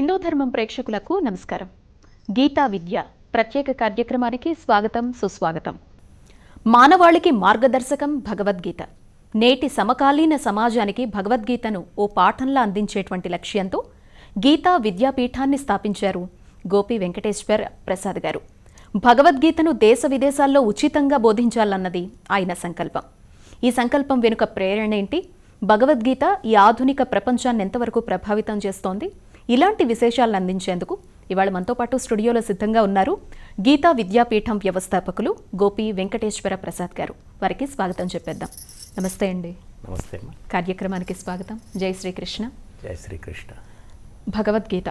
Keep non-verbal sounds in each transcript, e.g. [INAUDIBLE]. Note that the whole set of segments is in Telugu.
హిందూ ధర్మం ప్రేక్షకులకు నమస్కారం. గీతా విద్య ప్రత్యేక కార్యక్రమానికి స్వాగతం సుస్వాగతం. మానవాళికి మార్గదర్శకం భగవద్గీత. నేటి సమకాలీన సమాజానికి భగవద్గీతను ఓ పాఠంలా అందించేటువంటి లక్ష్యంతో గీతా విద్యాపీఠాన్ని స్థాపించారు గోపి వెంకటేశ్వర్ ప్రసాద్ గారు. భగవద్గీతను దేశ విదేశాల్లో ఉచితంగా బోధించాలన్నది ఆయన సంకల్పం. ఈ సంకల్పం వెనుక ప్రేరణ ఏంటి? భగవద్గీత ఈ ఆధునిక ప్రపంచాన్ని ఎంతవరకు ప్రభావితం చేస్తోంది? ఇలాంటి విశేషాలను అందించేందుకు ఇవాళ మనతో పాటు స్టూడియోలో సిద్ధంగా ఉన్నారు గీతా విద్యాపీఠం వ్యవస్థాపకులు గోపి వెంకటేశ్వర ప్రసాద్ గారు. వారికి స్వాగతం చెప్పేద్దాం. నమస్తే అండి. నమస్తే కార్యక్రమానికి స్వాగతం. జై శ్రీకృష్ణ. జయ శ్రీకృష్ణ. భగవద్గీత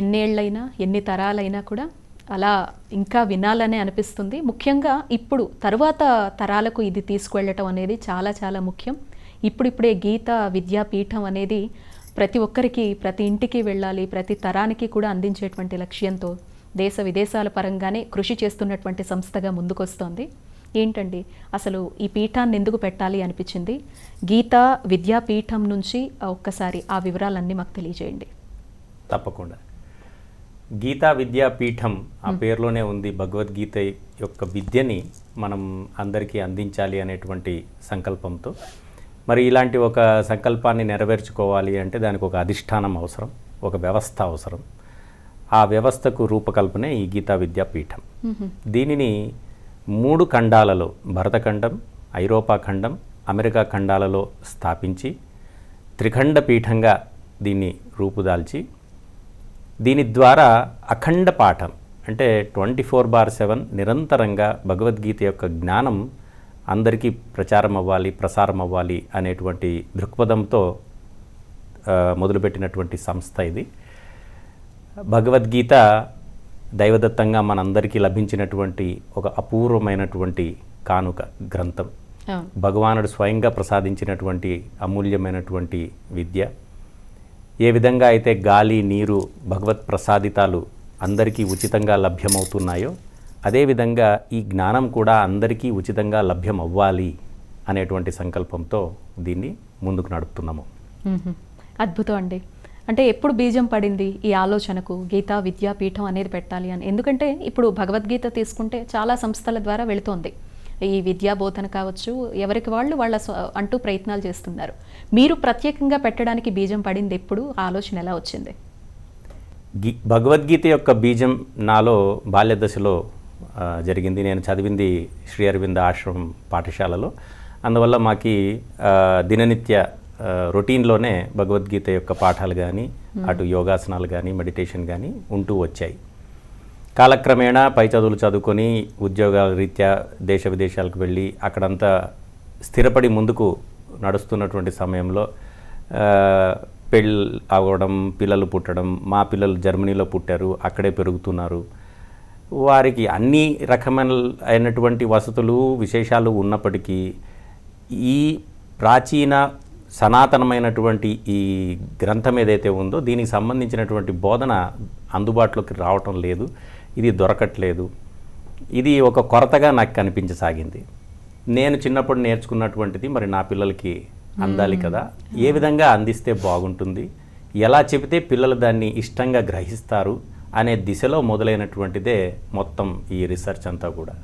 ఎన్నేళ్ళైనా ఎన్ని తరాలైనా కూడా అలా ఇంకా వినాలనే అనిపిస్తుంది. ముఖ్యంగా ఇప్పుడు తరువాత తరాలకు ఇది తీసుకువెళ్ళటం అనేది చాలా చాలా ముఖ్యం. ఇప్పుడిప్పుడే గీత విద్యాపీఠం అనేది ప్రతి ఒక్కరికి ప్రతి ఇంటికి వెళ్ళాలి ప్రతి తరానికి కూడా అందించేటువంటి లక్ష్యంతో దేశ విదేశాల పరంగానే కృషి చేస్తున్నటువంటి సంస్థగా ముందుకొస్తోంది. ఏంటండి? అసలు ఈ పీఠాన్ని ఎందుకు పెట్టాలి అనిపించింది? గీతా విద్యాపీఠం నుంచి ఒక్కసారి ఆ వివరాలన్నీ మాకు తెలియజేయండి. తప్పకుండా. గీతా విద్యాపీఠం ఆ పేరులోనే ఉంది. భగవద్గీత యొక్క విద్యని మనం అందరికీ అందించాలి అనేటువంటి సంకల్పంతో. మరి ఇలాంటి ఒక సంకల్పాన్ని నెరవేర్చుకోవాలి అంటే దానికి ఒక అధిష్టానం అవసరం ఒక వ్యవస్థ అవసరం. ఆ వ్యవస్థకు రూపకల్పనే ఈ గీతా విద్యాపీఠం దీనిని మూడు ఖండాలలో భరతఖండం ఐరోపా ఖండం అమెరికా ఖండాలలో స్థాపించి త్రిఖండ పీఠంగా దీన్ని రూపుదాల్చి దీని ద్వారా అఖండ పాఠం అంటే ట్వంటీ ఫోర్ బార్ సెవెన్ నిరంతరంగా భగవద్గీత యొక్క జ్ఞానం అందరికీ ప్రచారం అవ్వాలి ప్రసారం అవ్వాలి అనేటువంటి దృక్పథంతో మొదలుపెట్టినటువంటి సంస్థ ఇది. భగవద్గీత దైవదత్తంగా మనందరికీ లభించినటువంటి ఒక అపూర్వమైనటువంటి కానుక గ్రంథం. భగవానుడు స్వయంగా ప్రసాదించినటువంటి అమూల్యమైనటువంటి విద్య. ఏ విధంగా అయితే గాలి నీరు భగవత్ ప్రసాదితాలు అందరికీ ఉచితంగా లభ్యమవుతున్నాయో అదేవిధంగా ఈ జ్ఞానం కూడా అందరికీ ఉచితంగా లభ్యం అవ్వాలి అనేటువంటి సంకల్పంతో దీన్ని ముందుకు నడుపుతున్నాము. అద్భుతం అండి. అంటే ఎప్పుడు బీజం పడింది ఈ ఆలోచనకు గీతా విద్యాపీఠం అనేది పెట్టాలి అని. ఎందుకంటే ఇప్పుడు భగవద్గీత తీసుకుంటే చాలా సంస్థల ద్వారా వెళుతోంది. ఈ విద్యా బోధన కావచ్చు ఎవరికి వాళ్ళు వాళ్ళ అంటూ ప్రయత్నాలు చేస్తున్నారు. మీరు ప్రత్యేకంగా పెట్టడానికి బీజం పడింది ఎప్పుడు? ఆ ఆలోచన ఎలా వచ్చింది? గి భగవద్గీత యొక్క బీజం నాలో బాల్య దశలో జరిగింది. నేను చదివింది శ్రీ అరవింద ఆశ్రమం పాఠశాలలో. అందువల్ల మాకి దిననిత్య రొటీన్లోనే భగవద్గీత యొక్క పాఠాలు కానీ అటు యోగాసనాలు కానీ మెడిటేషన్ కానీ ఉంటూ వచ్చాయి. కాలక్రమేణా పై చదువులు చదువుకొని ఉద్యోగాల రీత్యా దేశ విదేశాలకు వెళ్ళి అక్కడంతా స్థిరపడి ముందుకు నడుస్తున్నటువంటి సమయంలో పెళ్ళి అవ్వడం పిల్లలు పుట్టడం మా పిల్లలు జర్మనీలో పుట్టారు అక్కడే పెరుగుతున్నారు. వారికి అన్ని రకమైన అయినటువంటి వసతులు విశేషాలు ఉన్నప్పటికీ ఈ ప్రాచీన సనాతనమైనటువంటి ఈ గ్రంథం ఏదైతే ఉందో దీనికి సంబంధించినటువంటి బోధన అందుబాటులోకి రావటం లేదు. ఇది దొరకట్లేదు. ఇది ఒక కొరతగా నాకు కనిపించసాగింది. నేను చిన్నప్పుడు నేర్చుకున్నటువంటిది మరి నా పిల్లలకి అందాలి కదా. ఏ విధంగా అందిస్తే బాగుంటుంది? ఎలా చెబితే పిల్లలు దాన్ని ఇష్టంగా గ్రహిస్తారు? అనే దిశలో మొదలైనటువంటిదే మొత్తం ఈ రీసెర్చ్ అంతా కూడా.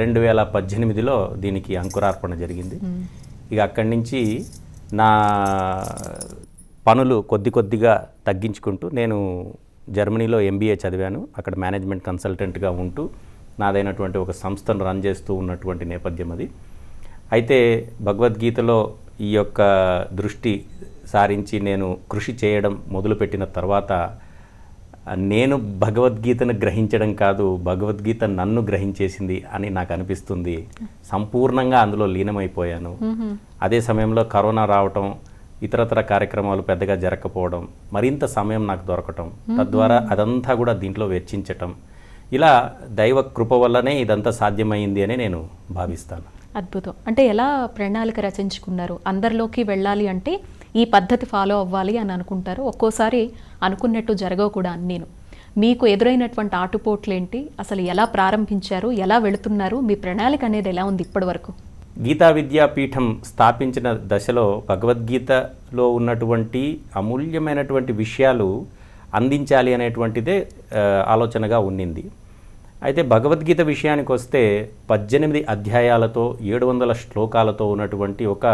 రెండు వేల పద్దెనిమిదిలో దీనికి అంకురార్పణ జరిగింది. ఇక అక్కడి నుంచి నా పనులు కొద్ది కొద్దిగా తగ్గించుకుంటూ నేను జర్మనీలో ఎంబీఏ చదివాను. అక్కడ మేనేజ్మెంట్ కన్సల్టెంట్గా ఉంటూ నాదైనటువంటి ఒక సంస్థను రన్ చేస్తూ ఉన్నటువంటి నేపథ్యం అది. అయితే భగవద్గీతలో ఈ యొక్క దృష్టి సారించి నేను కృషి చేయడం మొదలుపెట్టిన తర్వాత నేను భగవద్గీతను గ్రహించడం కాదు భగవద్గీత నన్ను గ్రహించేసింది అని నాకు అనిపిస్తుంది. సంపూర్ణంగా అందులో లీనమైపోయాను. అదే సమయంలో కరోనా రావటం ఇతరతర కార్యక్రమాలు పెద్దగా జరగకపోవడం మరింత సమయం నాకు దొరకటం తద్వారా అదంతా కూడా దీంట్లో వెచ్చించటం. ఇలా దైవ కృప వల్లనే ఇదంతా సాధ్యమైంది అని నేను భావిస్తాను. అద్భుతం. అంటే ఎలా ప్రణాళిక రచించుకున్నారు? అందరిలోకి వెళ్ళాలి అంటే ఈ పద్ధతి ఫాలో అవ్వాలి అని అనుకుంటారు. ఒక్కోసారి అనుకున్నట్టు జరగవు కూడా నేను మీకు ఎదురైనటువంటి ఆటుపోట్లేంటి? అసలు ఎలా ప్రారంభించారు? ఎలా వెళుతున్నారు? మీ ప్రణాళిక అనేది ఎలా ఉంది ఇప్పటి వరకు గీతా విద్యాపీఠం స్థాపించిన దశలో భగవద్గీతలో ఉన్నటువంటి అమూల్యమైనటువంటి విషయాలు అందించాలి అనేటువంటిదే ఆలోచనగా ఉన్నింది. అయితే భగవద్గీత విషయానికి వస్తే పద్దెనిమిది అధ్యాయాలతో ఏడు వందల శ్లోకాలతో ఉన్నటువంటి ఒక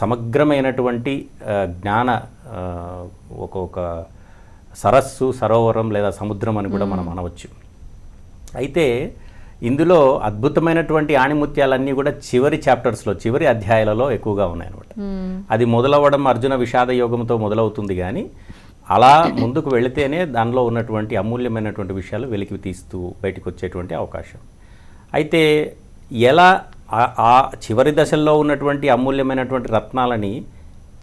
సమగ్రమైనటువంటి జ్ఞాన ఆ, ఒక ఒక సరస్సు సరోవరం లేదా సముద్రం అని కూడా మనం అనవచ్చు. అయితే ఇందులో అద్భుతమైనటువంటి ఆణిముత్యాలన్నీ కూడా చివరి చాప్టర్స్లో చివరి అధ్యాయాలలో ఎక్కువగా ఉన్నాయన్నమాట. అది మొదలవ్వడం అర్జున విషాద యోగంతో మొదలవుతుంది కానీ అలా ముందుకు వెళితేనే దానిలో ఉన్నటువంటి అమూల్యమైనటువంటి విషయాలు వెలికి తీస్తూ బయటకు వచ్చేటువంటి అవకాశం. అయితే ఎలా ఆ చివరి దశల్లో ఉన్నటువంటి అమూల్యమైనటువంటి రత్నాలని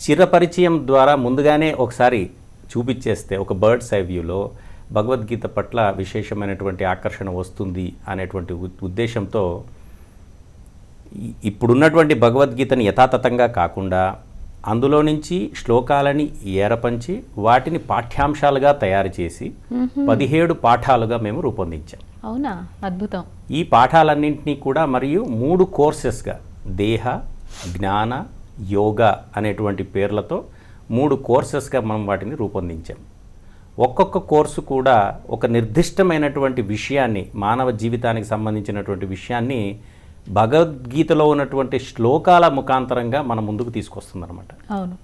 చిరపరిచయం ద్వారా ముందుగానే ఒకసారి చూపించేస్తే ఒక బర్డ్స్ ఐ వ్యూలో భగవద్గీత పట్ల విశేషమైనటువంటి ఆకర్షణ వస్తుంది అనేటువంటి ఉద్- ఉద్దేశంతో ఇప్పుడున్నటువంటి భగవద్గీతని యథాతథంగా కాకుండా అందులో నుంచి శ్లోకాలని ఏరపంచి వాటిని పాఠ్యాంశాలుగా తయారు చేసి పదిహేడు పాఠాలుగా మేము రూపొందించాం. అవునా? అద్భుతం. ఈ పాఠాలన్నింటినీ కూడా మరియు మూడు కోర్సెస్గా దేహ జ్ఞాన యోగ అనేటువంటి పేర్లతో మూడు కోర్సెస్గా మనం వాటిని రూపొందించాం. ఒక్కొక్క కోర్సు కూడా ఒక నిర్దిష్టమైనటువంటి విషయాన్ని మానవ జీవితానికి సంబంధించినటువంటి విషయాన్ని భగవద్గీతలో ఉన్నటువంటి శ్లోకాల ముఖాంతరంగా మన ముందుకు తీసుకొస్తుందన్నమాట. అవును.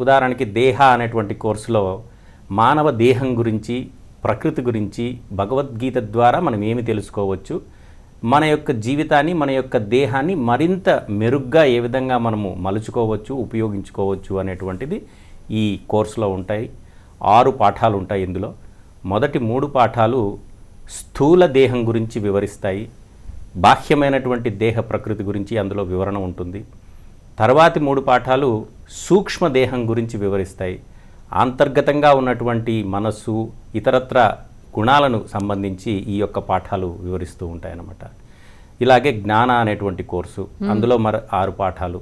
ఉదాహరణకి దేహ అనేటువంటి కోర్సులో మానవ దేహం గురించి ప్రకృతి గురించి భగవద్గీత ద్వారా మనం ఏమి తెలుసుకోవచ్చు? మన యొక్క జీవితాన్ని మన యొక్క దేహాన్ని మరింత మెరుగ్గా ఏ విధంగా మనము మలుచుకోవచ్చు ఉపయోగించుకోవచ్చు అనేటువంటిది ఈ కోర్సులో ఉంటాయి. ఆరు పాఠాలు ఉంటాయి ఇందులో. మొదటి మూడు పాఠాలు స్థూల దేహం గురించి వివరిస్తాయి. బాహ్యమైనటువంటి దేహ ప్రకృతి గురించి అందులో వివరణ ఉంటుంది. తర్వాతి మూడు పాఠాలు సూక్ష్మ దేహం గురించి వివరిస్తాయి. అంతర్గతంగా ఉన్నటువంటి మనస్సు ఇతరత్ర గుణాలను సంబంధించి ఈ యొక్క పాఠాలు వివరిస్తూ ఉంటాయన్నమాట. ఇలాగే జ్ఞాన అనేటువంటి కోర్సు అందులో మర ఆరు పాఠాలు.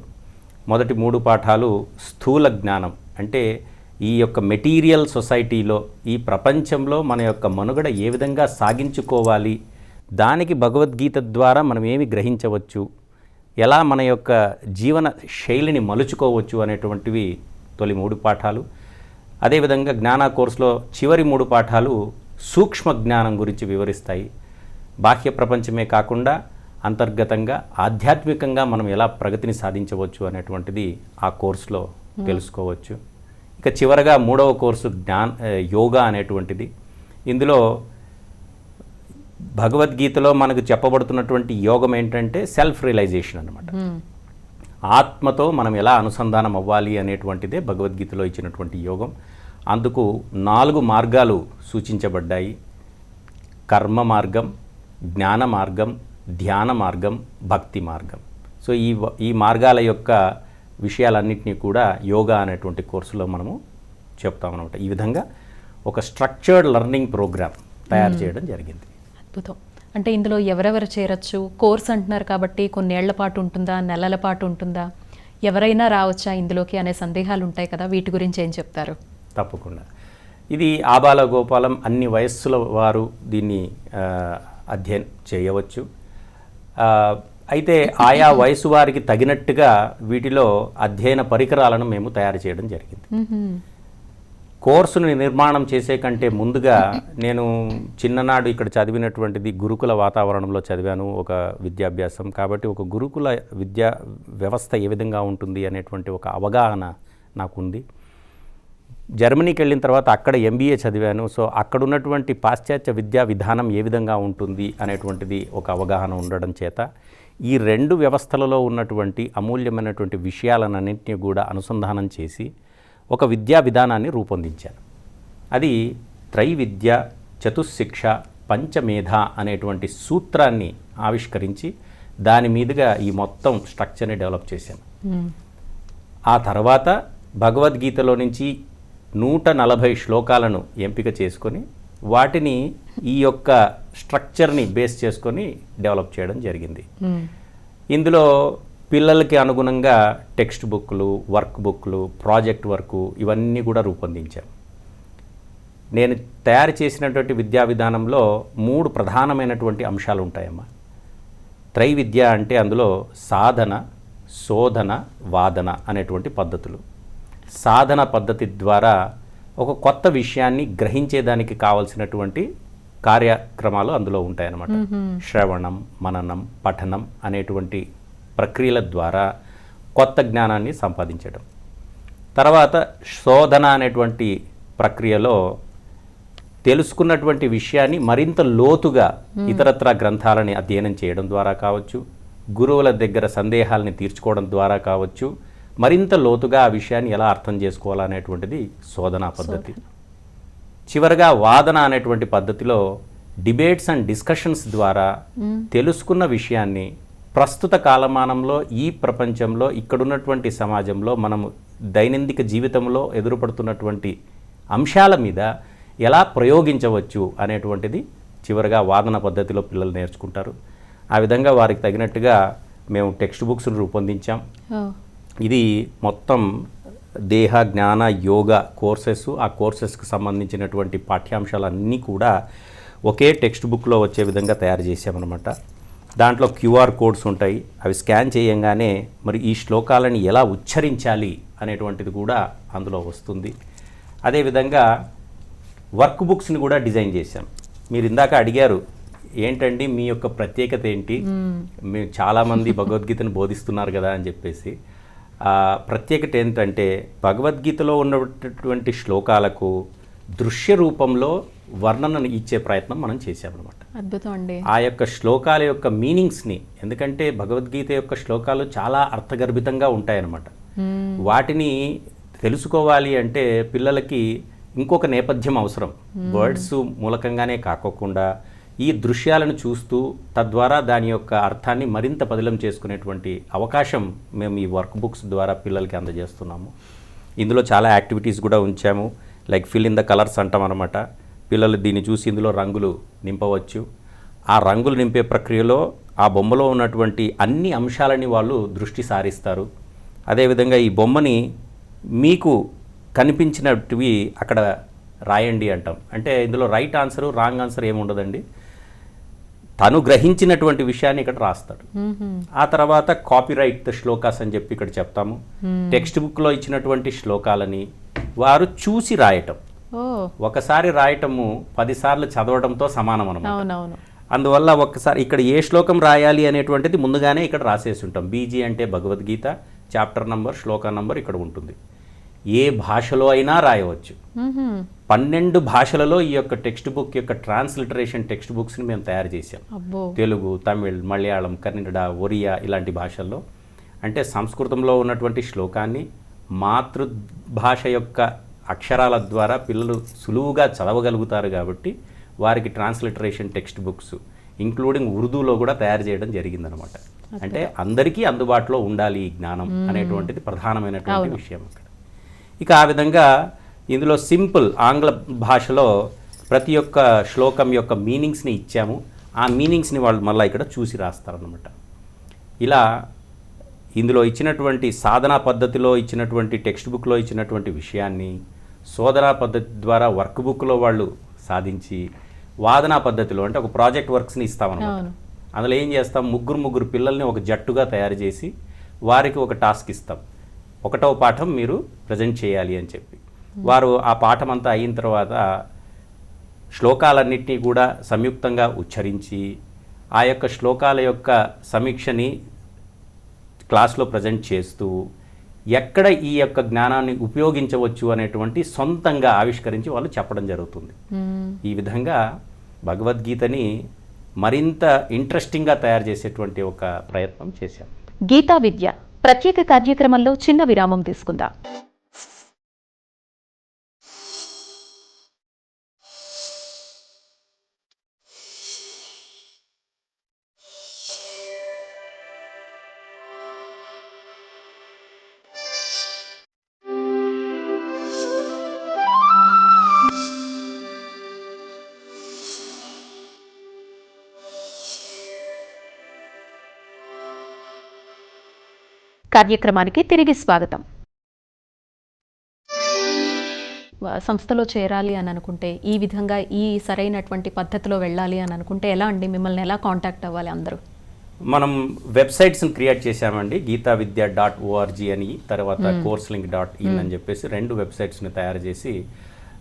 మొదటి మూడు పాఠాలు స్థూల జ్ఞానం. అంటే ఈ యొక్క మెటీరియల్ సొసైటీలో ఈ ప్రపంచంలో మన యొక్క మనుగడ ఏ విధంగా సాగించుకోవాలి దానికి భగవద్గీత ద్వారా మనం ఏమి గ్రహించవచ్చు ఎలా మన యొక్క జీవన శైలిని మలుచుకోవచ్చు అనేటువంటివి తొలి మూడు పాఠాలు. అదేవిధంగా జ్ఞాన కోర్సులో చివరి మూడు పాఠాలు సూక్ష్మ జ్ఞానం గురించి వివరిస్తాయి. బాహ్య ప్రపంచమే కాకుండా అంతర్గతంగా ఆధ్యాత్మికంగా మనం ఎలా ప్రగతిని సాధించవచ్చు అనేటువంటిది ఆ కోర్సులో తెలుసుకోవచ్చు. ఇక చివరగా మూడవ కోర్సు జ్ఞాన్ యోగా అనేటువంటిది. ఇందులో భగవద్గీతలో మనకు చెప్పబడుతున్నటువంటి యోగం ఏంటంటే సెల్ఫ్ రియలైజేషన్ అన్నమాట ఆత్మతో మనం ఎలా అనుసంధానం అవ్వాలి అనేటువంటిదే భగవద్గీతలో ఇచ్చినటువంటి యోగం. అందుకు నాలుగు మార్గాలు సూచించబడ్డాయి. కర్మ మార్గం జ్ఞాన మార్గం ధ్యాన మార్గం భక్తి మార్గం. సో ఈ ఈ మార్గాల యొక్క విషయాలన్నింటినీ కూడా యోగా అనేటువంటి కోర్సులో మనము చెప్తామన్నమాట. ఈ విధంగా ఒక స్ట్రక్చర్డ్ లెర్నింగ్ ప్రోగ్రామ్ తయారు చేయడం జరిగింది. అద్భుతం. అంటే ఇందులో ఎవరెవరు చేరొచ్చు? కోర్స్ అంటున్నారు కాబట్టి కొన్నేళ్ళ పాటు ఉంటుందా? నెలల పాటు ఉంటుందా? ఎవరైనా రావచ్చా ఇందులోకి అనే సందేహాలు ఉంటాయి కదా వీటి గురించి ఏం చెప్తారు? తప్పకుండా. ఇది ఆబాల గోపాలం అన్ని వయస్సుల వారు దీన్ని అధ్యయనం చేయవచ్చు. అయితే ఆయా వయసు వారికి తగినట్టుగా వీటిలో అధ్యయన పరికరాలను మేము తయారు చేయడం జరిగింది. కోర్సును నిర్మాణం చేసే కంటే ముందుగా నేను చిన్ననాడు ఇక్కడ చదివినటువంటిది గురుకుల వాతావరణంలో చదివాను ఒక విద్యాభ్యాసం. కాబట్టి ఒక గురుకుల విద్యా వ్యవస్థ ఏ విధంగా ఉంటుంది అనేటువంటి ఒక అవగాహన నాకుంది. జర్మనీకి వెళ్ళిన తర్వాత అక్కడ ఎంబీఏ చదివాను. సో అక్కడ ఉన్నటువంటి పాశ్చాత్య విద్యా విధానం ఏ విధంగా ఉంటుంది అనేటువంటిది ఒక అవగాహన ఉండడం చేత ఈ రెండు వ్యవస్థలలో ఉన్నటువంటి అమూల్యమైనటువంటి విషయాలన్నింటినీ కూడా అనుసంధానం చేసి ఒక విద్యా విధానాన్ని రూపొందించాను. అది త్రైవిద్య చతుశిక్ష పంచమేధ అనేటువంటి సూత్రాన్ని ఆవిష్కరించి దాని మీదుగా ఈ మొత్తం స్ట్రక్చర్ని డెవలప్ చేశాను. ఆ తర్వాత భగవద్గీతలో నుంచి నూట నలభై శ్లోకాలను ఎంపిక చేసుకొని వాటిని ఈ యొక్క స్ట్రక్చర్ని బేస్ చేసుకొని డెవలప్ చేయడం జరిగింది. మ్మ్. ఇందులో పిల్లలకి అనుగుణంగా టెక్స్ట్ బుక్లు వర్క్ బుక్లు ప్రాజెక్ట్ వర్కు ఇవన్నీ కూడా రూపొందించాం. నేను తయారు చేసినటువంటి విద్యా విధానంలో మూడు ప్రధానమైనటువంటి అంశాలు ఉంటాయమ్మా. త్రైవిద్య అంటే అందులో సాధన శోధన వాదన అనేటువంటి పద్ధతులు. సాధన పద్ధతి ద్వారా ఒక కొత్త విషయాన్ని గ్రహించేదానికి కావలసినటువంటి కార్యక్రమాలు అందులో ఉంటాయన్నమాట. శ్రవణం మననం పఠనం అనేటువంటి ప్రక్రియల ద్వారా కొత్త జ్ఞానాన్ని సంపాదించడం. తర్వాత శోధన అనేటువంటి ప్రక్రియలో తెలుసుకున్నటువంటి విషయాన్ని మరింత లోతుగా ఇతరత్ర గ్రంథాలని అధ్యయనం చేయడం ద్వారా కావచ్చు గురువుల దగ్గర సందేహాలని తీర్చుకోవడం ద్వారా కావచ్చు మరింత లోతుగా ఆ విషయాన్ని ఎలా అర్థం చేసుకోవాలనేటువంటిది శోధనా పద్ధతి. చివరగా వాదన అనేటువంటి పద్ధతిలో డిబేట్స్ అండ్ డిస్కషన్స్ ద్వారా తెలుసుకున్న విషయాన్ని ప్రస్తుత కాలమానంలో ఈ ప్రపంచంలో ఇక్కడున్నటువంటి సమాజంలో మనము దైనందిక జీవితంలో ఎదురుపడుతున్నటువంటి అంశాల మీద ఎలా ప్రయోగించవచ్చు అనేటువంటిది చివరగా వాదన పద్ధతిలో పిల్లలు నేర్చుకుంటారు. ఆ విధంగా వారికి తగినట్టుగా మేము టెక్స్ట్ బుక్స్ను రూపొందించాం. ఇది మొత్తం దేహ జ్ఞాన యోగ కోర్సెస్ ఆ కోర్సెస్కి సంబంధించినటువంటి పాఠ్యాంశాలన్నీ కూడా ఒకే టెక్స్ట్ బుక్లో వచ్చే విధంగా తయారు చేసామన్నమాట దాంట్లో క్యూఆర్ కోడ్స్ ఉంటాయి. అవి స్కాన్ చేయంగానే మరి ఈ శ్లోకాలని ఎలా ఉచ్చరించాలి అనేటువంటిది కూడా అందులో వస్తుంది. అదేవిధంగా వర్క్ బుక్స్ని కూడా డిజైన్ చేశాం. మీరు ఇందాక అడిగారు ఏంటండి మీ యొక్క ప్రత్యేకత ఏంటి? మీరు చాలామంది భగవద్గీతను బోధిస్తున్నారు కదా అని చెప్పేసి. ప్రత్యేకత ఏంటంటే భగవద్గీతలో ఉన్నటువంటి శ్లోకాలకు దృశ్య రూపంలో వర్ణనను ఇచ్చే ప్రయత్నం మనం చేశామన్నమాట. అద్భుతం అండి. ఆ యొక్క శ్లోకాల యొక్క మీనింగ్స్ని ఎందుకంటే భగవద్గీత యొక్క శ్లోకాలు చాలా అర్థగర్భితంగా ఉంటాయన్నమాట. వాటిని తెలుసుకోవాలి అంటే పిల్లలకి ఇంకొక నేపథ్యం అవసరం. వర్డ్స్ మూలకంగానే కాకోకుండా ఈ దృశ్యాలను చూస్తూ తద్వారా దాని యొక్క అర్థాన్ని మరింత పదిలం చేసుకునేటువంటి అవకాశం మేము ఈ వర్క్ బుక్స్ ద్వారా పిల్లలకి అందజేస్తున్నాము. ఇందులో చాలా యాక్టివిటీస్ కూడా ఉంచాము. Like fill in the colours అంటాం అనమాట పిల్లలు దీన్ని చూసి ఇందులో రంగులు నింపవచ్చు. ఆ రంగులు నింపే ప్రక్రియలో ఆ బొమ్మలో ఉన్నటువంటి అన్ని అంశాలని వాళ్ళు దృష్టి సారిస్తారు. అదేవిధంగా ఈ బొమ్మని మీకు కనిపించినటివి అక్కడ రాయండి అంటాం. అంటే ఇందులో రైట్ ఆన్సర్ రాంగ్ ఆన్సర్ ఏమి ఉండదండి. తను గ్రహించినటువంటి విషయాన్ని ఇక్కడ రాస్తాడు. ఆ తర్వాత కాపీరైట్ శ్లోకాస్ అని చెప్పి ఇక్కడ చెప్తాము. టెక్స్ట్ బుక్లో ఇచ్చినటువంటి శ్లోకాలని వారు చూసి రాయటం. ఒకసారి రాయటము పదిసార్లు చదవడంతో సమానం అనమాట అందువల్ల ఒక్కసారి ఇక్కడ ఏ శ్లోకం రాయాలి అనేటువంటిది ముందుగానే ఇక్కడ రాసేసి ఉంటాం. బీజీ అంటే భగవద్గీత చాప్టర్ నంబర్ శ్లోక నంబర్ ఇక్కడ ఉంటుంది. ఏ భాషలో అయినా రాయవచ్చు. పన్నెండు భాషలలో ఈ యొక్క టెక్స్ట్ బుక్ యొక్క ట్రాన్స్లిటరేషన్ టెక్స్ట్ బుక్స్ని మేము తయారు చేసాం తెలుగు తమిళ్ మలయాళం కన్నడ ఒరియా ఇలాంటి భాషల్లో. అంటే సంస్కృతంలో ఉన్నటువంటి శ్లోకాన్ని మాతృభాష యొక్క అక్షరాల ద్వారా పిల్లలు సులువుగా చదవగలుగుతారు కాబట్టి వారికి ట్రాన్స్లిటరేషన్ టెక్స్ట్ బుక్స్ ఇంక్లూడింగ్ ఉర్దూలో కూడా తయారు చేయడం జరిగిందనమాట. అంటే అందరికీ అందుబాటులో ఉండాలి ఈ జ్ఞానం అనేటువంటిది ప్రధానమైనటువంటి విషయం అక్కడ. ఇక ఆ విధంగా ఇందులో సింపుల్ ఆంగ్ల భాషలో ప్రతి ఒక్క శ్లోకం యొక్క మీనింగ్స్ని ఇచ్చాము. ఆ మీనింగ్స్ని వాళ్ళు మళ్ళీ ఇక్కడ చూసి రాస్తారనమాట ఇలా ఇందులో ఇచ్చినటువంటి సాధనా పద్ధతిలో ఇచ్చినటువంటి టెక్స్ట్ బుక్లో ఇచ్చినటువంటి విషయాన్ని శోధనా పద్ధతి ద్వారా వర్క్ బుక్లో వాళ్ళు సాధించి వాదనా పద్ధతిలో అంటే ఒక ప్రాజెక్ట్ వర్క్స్ని ఇస్తామన్నమాట. అందులో ఏం చేస్తాం? ముగ్గురు ముగ్గురు పిల్లల్ని ఒక జట్టుగా తయారు చేసి వారికి ఒక టాస్క్ ఇస్తాం. ఒకటవ పాఠం మీరు ప్రజెంట్ చేయాలి అని చెప్పి. వారు ఆ పాఠం అంతా అయిన తర్వాత శ్లోకాలన్నింటినీ కూడా సంయుక్తంగా ఉచ్చరించి ఆ యొక్క శ్లోకాల యొక్క సమీక్షని క్లాస్లో ప్రజెంట్ చేస్తూ ఎక్కడ ఈ యొక్క జ్ఞానాన్ని ఉపయోగించవచ్చు అనేటువంటి సొంతంగా ఆవిష్కరించి వాళ్ళు చెప్పడం జరుగుతుంది. ఈ విధంగా భగవద్గీతని మరింత ఇంట్రెస్టింగ్గా తయారు చేసేటువంటి ఒక ప్రయత్నం చేశాం. గీతా విద్య ప్రత్యేక కార్యక్రమంలో చిన్న విరామం తీసుకుందాం. కార్యక్రమానికి తిరిగి స్వాగతం. వ- సంస్థలో చేరాలి అని అనుకుంటే ఈ విధంగా ఈ సరైనటువంటి పద్ధతిలో వెళ్ళాలి అని అనుకుంటే ఎలా అండి? మిమ్మల్ని ఎలా కాంటాక్ట్ అవ్వాలి అందరూ? మనం వెబ్సైట్స్ని క్రియేట్ చేశామండి గీతా విద్య డాట్ ఓఆర్జీ అని తర్వాత కోర్స్ లింక్ డాట్ ఇన్ అని చెప్పేసి రెండు వెబ్సైట్స్ని తయారు చేసి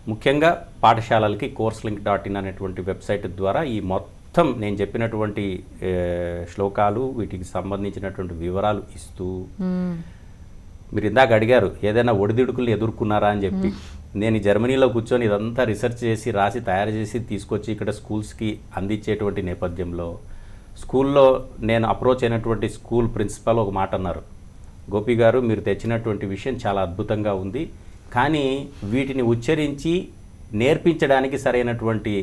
ముఖ్యంగా పాఠశాలలకి కోర్స్ లింక్ డాట్ ఇన్ అనేటువంటి వెబ్సైట్ ద్వారా ఈ మొత్తం నేను చెప్పినటువంటి శ్లోకాలు వీటికి సంబంధించినటువంటి వివరాలు ఇస్తూ. మీరు ఇందాక అడిగారు ఏదైనా ఒడిదుడుకులు ఎదుర్కొన్నారా అని చెప్పి. నేను జర్మనీలో కూర్చొని ఇదంతా రీసెర్చ్ చేసి రాసి తయారు చేసి తీసుకొచ్చి ఇక్కడ స్కూల్స్కి అందించేటువంటి నేపథ్యంలో స్కూల్లో నేను అప్రోచ్ అయినటువంటి స్కూల్ ప్రిన్సిపల్ ఒక మాట అన్నారు. గోపి గారు మీరు తెచ్చినటువంటి విషయం చాలా అద్భుతంగా ఉంది. కానీ వీటిని ఉచ్చరించి నేర్పించడానికి సరైనటువంటి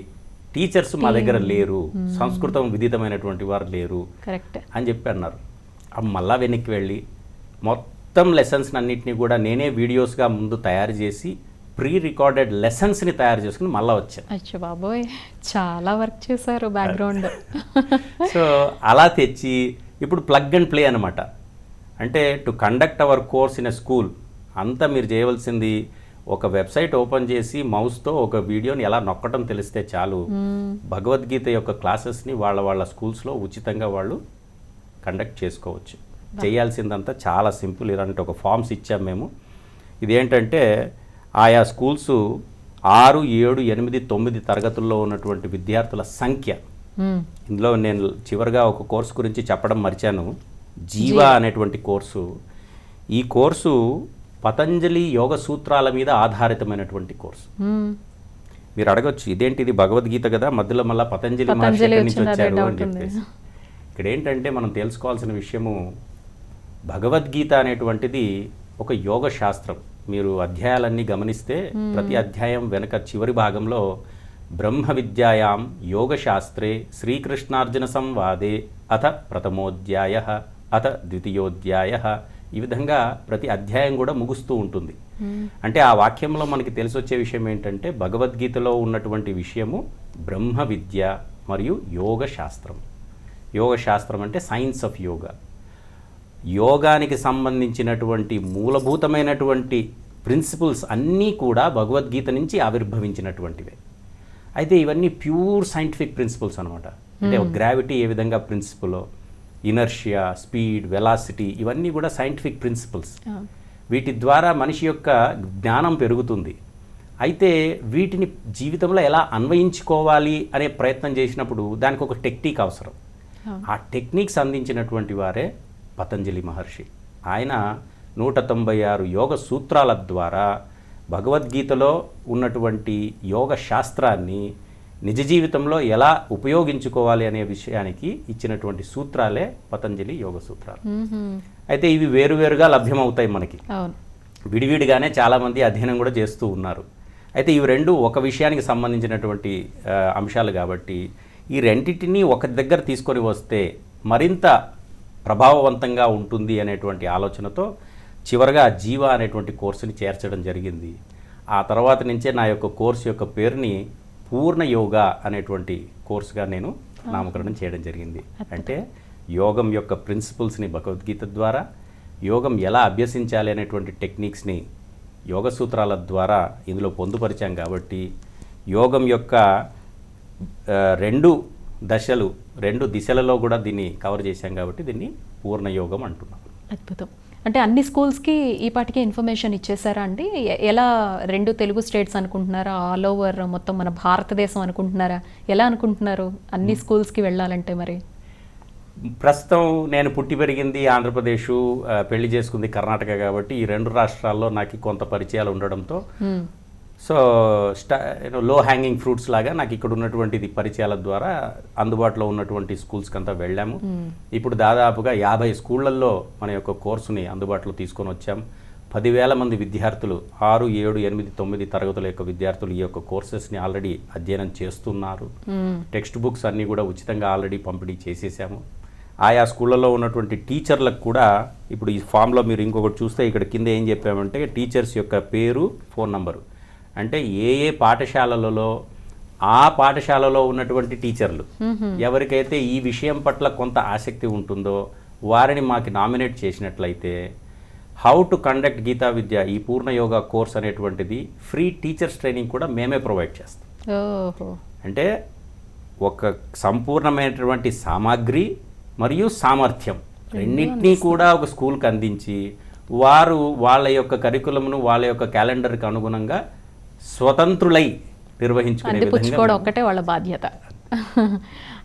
టీచర్స్ మా దగ్గర లేరు సంస్కృతం విదితమైనటువంటి వారు లేరు కరెక్ట్. అని చెప్పి అన్నారు. మళ్ళా వెనక్కి వెళ్ళి మొత్తం లెసన్స్ అన్నింటినీ కూడా నేనే వీడియోస్గా ముందు తయారు చేసి ప్రీ రికార్డెడ్ లెసన్స్ని తయారు చేసుకుని మళ్ళీ వచ్చాను. అచ్చా బాబోయ్ చాలా వర్క్ చేశారు బ్యాక్గ్రౌండ్ సో అలా తెచ్చి ఇప్పుడు ప్లగ్ అండ్ ప్లే అనమాట అంటే to conduct our course in a school అంతా మీరు చేయవలసింది ఒక వెబ్సైట్ ఓపెన్ చేసి మౌస్తో ఒక వీడియోని ఎలా నొక్కటం తెలిస్తే చాలు. భగవద్గీత యొక్క క్లాసెస్ని వాళ్ళ వాళ్ళ స్కూల్స్లో ఉచితంగా వాళ్ళు కండక్ట్ చేసుకోవచ్చు. చేయాల్సిందంతా చాలా సింపుల్. ఇలాంటి ఒక ఫామ్స్ ఇచ్చాం మేము. ఇదేంటంటే ఆయా స్కూల్స్ ఆరు ఏడు ఎనిమిది తొమ్మిది తరగతుల్లో ఉన్నటువంటి విద్యార్థుల సంఖ్య. ఇందులో నేను చివరిగా ఒక కోర్సు గురించి చెప్పడం మర్చాను. జీవా. అనేటువంటి కోర్సు. ఈ కోర్సు పతంజలి యోగ సూత్రాల మీద ఆధారితమైనటువంటి కోర్సు. మీరు అడగొచ్చు ఇదేంటి ఇది భగవద్గీత కదా మధ్యలో మళ్ళీ పతంజలి మహర్షి నుంచి వచ్చారు అని. చెప్పేసి. ఇక్కడ ఏంటంటే మనం తెలుసుకోవాల్సిన విషయము భగవద్గీత అనేటువంటిది ఒక యోగ శాస్త్రం. మీరు అధ్యాయాలన్నీ గమనిస్తే ప్రతి అధ్యాయం వెనక చివరి భాగంలో బ్రహ్మ విద్యాయాం యోగ శాస్త్రే శ్రీకృష్ణార్జున సంవాదే అథ ప్రథమోధ్యాయ అథ ద్వితీయోధ్యాయ ఈ విధంగా ప్రతి అధ్యాయం కూడా ముగుస్తూ ఉంటుంది. అంటే ఆ వాక్యంలో మనకి తెలిసి వచ్చే విషయం ఏంటంటే భగవద్గీతలో ఉన్నటువంటి విషయము బ్రహ్మ విద్య మరియు యోగ శాస్త్రం. యోగ శాస్త్రం అంటే సైన్స్ ఆఫ్ యోగా. యోగానికి సంబంధించినటువంటి మూలభూతమైనటువంటి ప్రిన్సిపల్స్ అన్నీ కూడా భగవద్గీత నుంచి ఆవిర్భవించినటువంటివే. అయితే ఇవన్నీ ప్యూర్ సైంటిఫిక్ ప్రిన్సిపల్స్ అనమాట అంటే గ్రావిటీ ఏ విధంగా ప్రిన్సిపల్ ఇనర్షియా స్పీడ్ వెలాసిటీ ఇవన్నీ కూడా సైంటిఫిక్ ప్రిన్సిపల్స్ వీటి ద్వారా మనిషి యొక్క జ్ఞానం పెరుగుతుంది. అయితే వీటిని జీవితంలో ఎలా అన్వయించుకోవాలి అనే ప్రయత్నం చేసినప్పుడు దానికి ఒక టెక్నిక్ అవసరం. ఆ. టెక్నిక్స్ అందించినటువంటి వారే పతంజలి మహర్షి. ఆయన నూట తొంభై ఆరు యోగ సూత్రాల ద్వారా భగవద్గీతలో ఉన్నటువంటి యోగ శాస్త్రాన్ని నిజ జీవితంలో ఎలా ఉపయోగించుకోవాలి అనే విషయానికి ఇచ్చినటువంటి సూత్రాలే పతంజలి యోగ సూత్రాలు. అయితే ఇవి వేరువేరుగా లభ్యమవుతాయి మనకి. విడివిడిగానే చాలామంది అధ్యయనం కూడా చేస్తూ ఉన్నారు. అయితే ఇవి రెండు ఒక విషయానికి సంబంధించినటువంటి అంశాలు కాబట్టి ఈ రెండింటిని ఒక దగ్గర తీసుకొని వస్తే మరింత ప్రభావవంతంగా ఉంటుంది అనేటువంటి ఆలోచనతో చివరగా జీవ అనేటువంటి కోర్సుని చేర్చడం జరిగింది. ఆ తర్వాత నుంచే నా యొక్క కోర్సు యొక్క పేరుని పూర్ణ యోగా అనేటువంటి కోర్సుగా నేను నామకరణం చేయడం జరిగింది. అంటే యోగం యొక్క ప్రిన్సిపల్స్ని భగవద్గీత ద్వారా యోగం ఎలా అభ్యసించాలి అనేటువంటి టెక్నిక్స్ని యోగ సూత్రాల ద్వారా ఇందులో పొందుపరిచాం కాబట్టి యోగం యొక్క రెండు దశలు రెండు దిశలలో కూడా దీన్ని కవర్ చేశాం కాబట్టి దీన్ని పూర్ణ యోగం అంటున్నాం. అద్భుతం. అంటే అన్ని స్కూల్స్కి ఈ పాటికే ఇన్ఫర్మేషన్ ఇచ్చేసారా అండి? ఎలా రెండు తెలుగు స్టేట్స్ అనుకుంటున్నారా? ఆల్ ఓవర్ మొత్తం మన భారతదేశం అనుకుంటున్నారా? ఎలా అనుకుంటున్నారు? అన్ని స్కూల్స్కి వెళ్ళాలంటే మరి? ప్రస్తుతం నేను పుట్టి పెరిగింది ఆంధ్రప్రదేశ్ పెళ్ళి చేసుకుంది కర్ణాటక కాబట్టి ఈ రెండు రాష్ట్రాల్లో నాకు కొంత పరిచయాలు ఉండడంతో. సో స్టా లో హ్యాంగింగ్ ఫ్రూట్స్ లాగా నాకు ఇక్కడ ఉన్నటువంటిది పరిచయాల ద్వారా అందుబాటులో ఉన్నటువంటి స్కూల్స్కి అంతా వెళ్ళాము ఇప్పుడు దాదాపుగా యాభై స్కూళ్ళల్లో మన యొక్క కోర్సుని అందుబాటులో తీసుకొని వచ్చాం. పదివేల మంది విద్యార్థులు ఆరు ఏడు ఎనిమిది తొమ్మిది తరగతుల యొక్క విద్యార్థులు ఈ యొక్క కోర్సెస్ని ఆల్రెడీ అధ్యయనం చేస్తున్నారు. టెక్స్ట్ బుక్స్ అన్నీ కూడా ఉచితంగా ఆల్రెడీ పంపిణీ చేసేసాము. ఆయా స్కూళ్ళలో ఉన్నటువంటి టీచర్లకు కూడా ఇప్పుడు ఈ ఫామ్లో మీరు ఇంకొకటి చూస్తే ఇక్కడ కింద ఏం చెప్పామంటే టీచర్స్ యొక్క పేరు ఫోన్ నంబరు. అంటే ఏ ఏ పాఠశాలలలో ఆ పాఠశాలలో ఉన్నటువంటి టీచర్లు ఎవరికైతే ఈ విషయం పట్ల కొంత ఆసక్తి ఉంటుందో వారిని మాకు నామినేట్ చేసినట్లయితే how to conduct Gita Vidya ఈ పూర్ణ యోగా కోర్స్ అనేటువంటిది ఫ్రీ టీచర్స్ ట్రైనింగ్ కూడా మేమే ప్రొవైడ్ చేస్తాం. అంటే ఒక సంపూర్ణమైనటువంటి సామాగ్రి మరియు సామర్థ్యం రెండింటినీ కూడా ఒక స్కూల్కి అందించి వారు వాళ్ళ యొక్క కరికులంను వాళ్ళ యొక్క క్యాలెండర్కి అనుగుణంగా స్వతంత్రులై నిర్వహించుకునే విధంగా అందిపుచ్చుకోవడం ఒక్కటే వాళ్ళ బాధ్యత.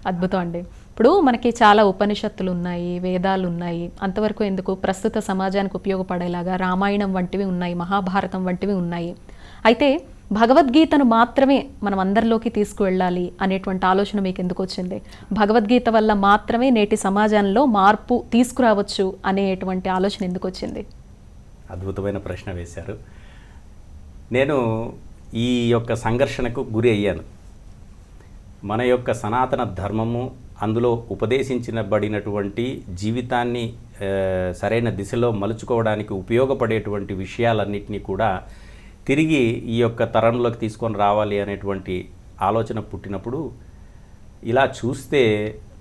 అద్భుతం అండి. ఇప్పుడు మనకి చాలా ఉపనిషత్తులు ఉన్నాయి వేదాలు ఉన్నాయి. అంతవరకు ఎందుకు? ప్రస్తుత సమాజానికి ఉపయోగపడేలాగా రామాయణం వంటివి ఉన్నాయి మహాభారతం వంటివి ఉన్నాయి. అయితే భగవద్గీతను మాత్రమే మనం అందరిలోకి తీసుకువెళ్ళాలి అనేటువంటి ఆలోచన మీకు ఎందుకు వచ్చింది? భగవద్గీత వల్ల మాత్రమే నేటి సమాజంలో మార్పు తీసుకురావచ్చు అనేటువంటి ఆలోచన ఎందుకు వచ్చింది? అద్భుతమైన ప్రశ్న వేశారు. నేను ఈ యొక్క సంఘర్షణకు గురి అయ్యాను. మన యొక్క సనాతన ధర్మము అందులో ఉపదేశించబడినటువంటి జీవితాన్ని సరైన దిశలో మలుచుకోవడానికి ఉపయోగపడేటువంటి విషయాలన్నింటినీ కూడా తిరిగి ఈ యొక్క తరంలోకి తీసుకొని రావాలి అనేటువంటి ఆలోచన పుట్టినప్పుడు ఇలా చూస్తే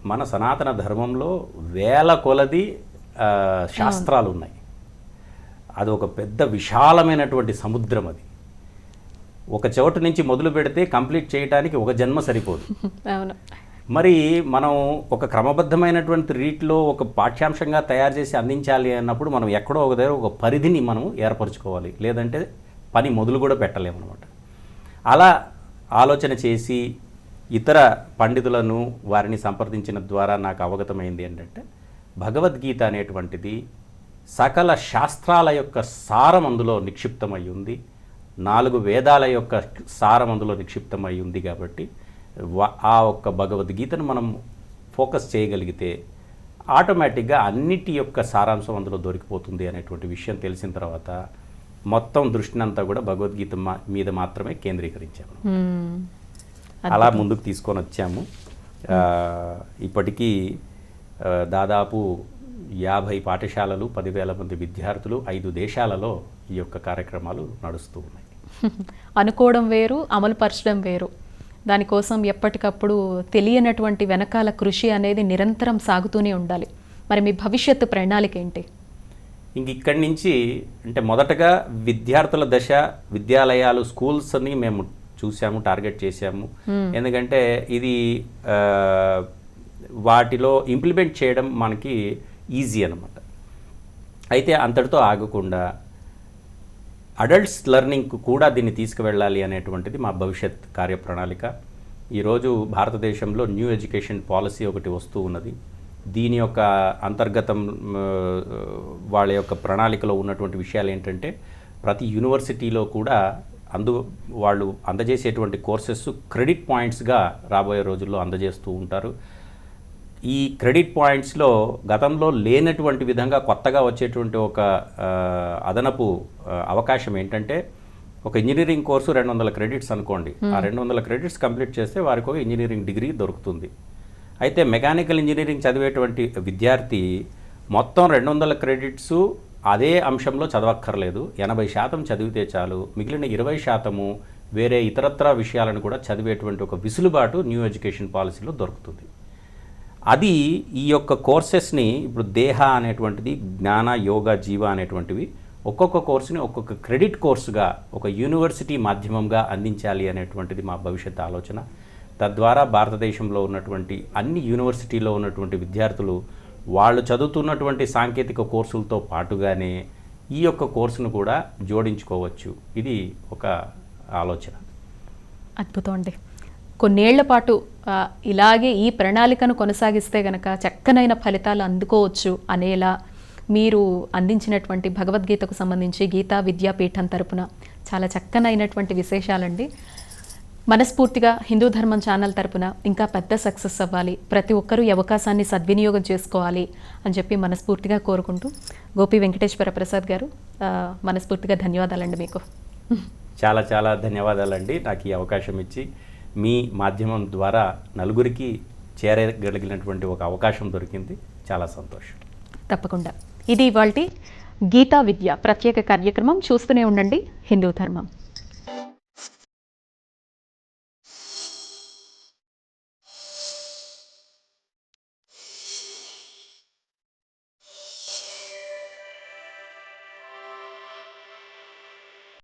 మన సనాతన ధర్మంలో వేల కొలది శాస్త్రాలు ఉన్నాయి. అది ఒక పెద్ద విశాలమైనటువంటి సముద్రం అది. ఒక చోటు నుంచి మొదలు పెడితే కంప్లీట్ చేయడానికి ఒక జన్మ సరిపోదు. [LAUGHS] అవును. మరి మనం ఒక క్రమబద్ధమైనటువంటి రీట్లో ఒక పాఠ్యాంశంగా తయారు చేసి అందించాలి అన్నప్పుడు మనం ఎక్కడో ఒక దగ్గర ఒక పరిధిని మనం ఏర్పరచుకోవాలి. లేదంటే పని మొదలు కూడా పెట్టలేము అనమాట అలా ఆలోచన చేసి ఇతర పండితులను వారిని సంప్రదించిన ద్వారా నాకు అవగతమైంది ఏంటంటే భగవద్గీత అనేటువంటిది సకల శాస్త్రాల యొక్క సారం అందులో నిక్షిప్తమై ఉంది. నాలుగు వేదాల యొక్క సారం అందులో నిక్షిప్తమై ఉంది కాబట్టి ఆ ఒక్క భగవద్గీతను మనం ఫోకస్ చేయగలిగితే ఆటోమేటిక్గా అన్నిటి యొక్క సారాంశం అందులో దొరికిపోతుంది అనేటువంటి విషయం తెలిసిన తర్వాత మొత్తం దృష్టిని అంతా కూడా భగవద్గీత మా- మీద మాత్రమే కేంద్రీకరించాము. అలా ముందుకు తీసుకొని వచ్చాము. ఇప్పటికీ దాదాపు యాభై పాఠశాలలు పదివేల మంది విద్యార్థులు ఐదు దేశాలలో ఈ యొక్క కార్యక్రమాలు నడుస్తూ ఉన్నాయి. అనుకోవడం వేరు అమలు పరచడం వేరు. దానికోసం ఎప్పటికప్పుడు తెలియనటువంటి వెనకాల కృషి అనేది నిరంతరం సాగుతూనే ఉండాలి. మరి మీ భవిష్యత్తు ప్రణాళిక ఏంటి? ఇంక ఇక్కడి నుంచి అంటే మొదటగా విద్యార్థుల దశ విద్యాలయాలు స్కూల్స్ని మేము చూసాము టార్గెట్ చేశాము ఎందుకంటే ఇది వాటిలో ఇంప్లిమెంట్ చేయడం మనకి ఈజీ అనమాట అయితే అంతటితో ఆగకుండా అడల్ట్స్ లెర్నింగ్కు కూడా దీన్ని తీసుకువెళ్ళాలి అనేటువంటిది మా భవిష్యత్ కార్యప్రణాళిక. ఈరోజు భారతదేశంలో న్యూ ఎడ్యుకేషన్ పాలసీ ఒకటి వస్తూ ఉన్నది. దీని యొక్క అంతర్గతం వాళ్ళ యొక్క ప్రణాళికలో ఉన్నటువంటి విషయాలు ఏంటంటే ప్రతి యూనివర్సిటీలో కూడా అందు వాళ్ళు అందజేసేటువంటి కోర్సెస్ క్రెడిట్ పాయింట్స్గా రాబోయే రోజుల్లో అందజేస్తూ ఉంటారు. ఈ క్రెడిట్ పాయింట్స్లో గతంలో లేనటువంటి విధంగా కొత్తగా వచ్చేటువంటి ఒక అదనపు అవకాశం ఏంటంటే ఒక ఇంజనీరింగ్ కోర్సు రెండు వందల క్రెడిట్స్ అనుకోండి. ఆ రెండు వందల క్రెడిట్స్ కంప్లీట్ చేస్తే వారికి ఒక ఇంజనీరింగ్ డిగ్రీ దొరుకుతుంది. అయితే మెకానికల్ ఇంజనీరింగ్ చదివేటువంటి విద్యార్థి మొత్తం రెండు వందల క్రెడిట్స్ అదే అంశంలో చదవక్కర్లేదు. ఎనభై శాతం చదివితే చాలు. మిగిలిన ఇరవై శాతము వేరే ఇతరత్రా విషయాలను కూడా చదివేటువంటి ఒక విసులుబాటు న్యూ ఎడ్యుకేషన్ పాలసీలో దొరుకుతుంది. అది ఈ యొక్క కోర్సెస్ని ఇప్పుడు దేహ అనేటువంటిది జ్ఞాన యోగ జీవ అనేటువంటివి ఒక్కొక్క కోర్సుని ఒక్కొక్క క్రెడిట్ కోర్సుగా ఒక యూనివర్సిటీ మాధ్యమంగా అందించాలి అనేటువంటిది మా భవిష్యత్ ఆలోచన. తద్వారా భారతదేశంలో ఉన్నటువంటి అన్ని యూనివర్సిటీలో ఉన్నటువంటి విద్యార్థులు వాళ్ళు చదువుతున్నటువంటి సాంకేతిక కోర్సులతో పాటుగానే ఈ యొక్క కోర్సును కూడా జోడించుకోవచ్చు. ఇది ఒక ఆలోచన. అద్భుతం అండి. కొన్నేళ్ళ పాటు ఇలాగే ఈ ప్రణాళికను కొనసాగిస్తే గనక చక్కనైన ఫలితాలు అందుకోవచ్చు అనేలా మీరు అందించినటువంటి భగవద్గీతకు సంబంధించి గీతా విద్యాపీఠం తరపున చాలా చక్కనైనటువంటి విశేషాలండి. మనస్ఫూర్తిగా హిందూ ధర్మం ఛానల్ తరపున ఇంకా పెద్ద సక్సెస్ అవ్వాలి ప్రతి ఒక్కరూ ఈ అవకాశాన్ని సద్వినియోగం చేసుకోవాలి అని చెప్పి మనస్ఫూర్తిగా కోరుకుంటూ గోపి వెంకటేశ్వర ప్రసాద్ గారు మనస్ఫూర్తిగా ధన్యవాదాలండి మీకు. చాలా చాలా ధన్యవాదాలండి. నాకు ఈ అవకాశం ఇచ్చి మీ మాధ్యమం ద్వారా నలుగురికి చేరగలిగినటువంటి ఒక అవకాశం దొరికింది. చాలా సంతోషం. తప్పకుండా. ఇది ఇవాళ గీతా విద్య ప్రత్యేక కార్యక్రమం. చూస్తూనే ఉండండి. హిందూ ధర్మం.